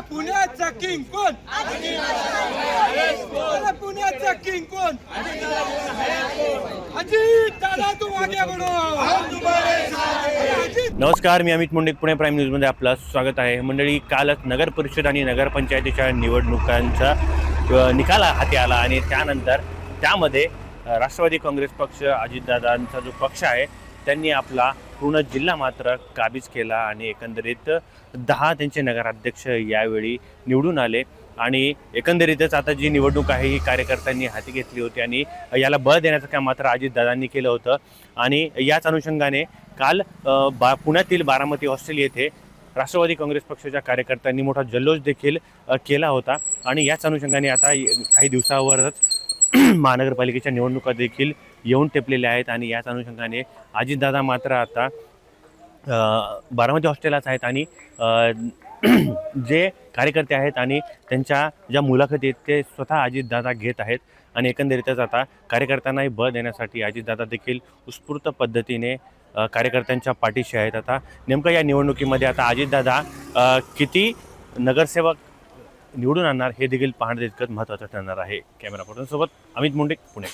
King कोण अरे पुण्याचा किंग कोण अजित दादा तू बडो नमस्कार मी अमित मुंडे पुणे प्राईम न्यूजमध्ये आपलं स्वागत आहे. मंडळी कालच नगर परिषद आणि नगरपंचायतीच्या निवडणुकांचा निकाल हाती आला आणि त्यानंतर त्यामध्ये राष्ट्रवादी काँग्रेस पक्ष अजितदादांचा जो पक्ष आहे त्यांनी आपला पूर्ण जिल्हा मात्र काबीज केला आणि एकंदरीत दहा त्यांचे नगराध्यक्ष यावेळी निवडून आले. आणि एकंदरीतच आता जी निवडणूक आहे ही कार्यकर्त्यांनी हाती घेतली होती आणि याला बळ देण्याचं काम मात्र अजितदादांनी केलं होतं. आणि याच अनुषंगाने काल बा पुण्यातील बारामती हॉस्टेल येथे राष्ट्रवादी काँग्रेस पक्षाच्या कार्यकर्त्यांनी मोठा जल्लोष देखील केला होता. आणि याच अनुषंगाने आता काही दिवसावरच महानगरपालिकेच्या निवडणुका देखील येऊन टेपलेल्या आहेत आणि याच अनुषंगाने अजितदादा मात्र आता बारामती हॉस्टेलाच आहेत आणि जे कार्यकर्ते आहेत आणि त्यांच्या ज्या मुलाखती आहेत ते स्वतः अजितदादा घेत आहेत आणि एकंदरीतच आता कार्यकर्त्यांनाही बळ देण्यासाठी अजितदादा देखील उत्स्फूर्त पद्धतीने कार्यकर्त्यांच्या पाठीशी आहेत. आता नेमकं या निवडणुकीमध्ये आता अजितदादा किती नगरसेवक निवडून आणणार हे देखील पाहणं तितकंच महत्त्वाचं ठरणार आहे. कॅमेरा पर्सनसोबत अमित मुंडे पुणे.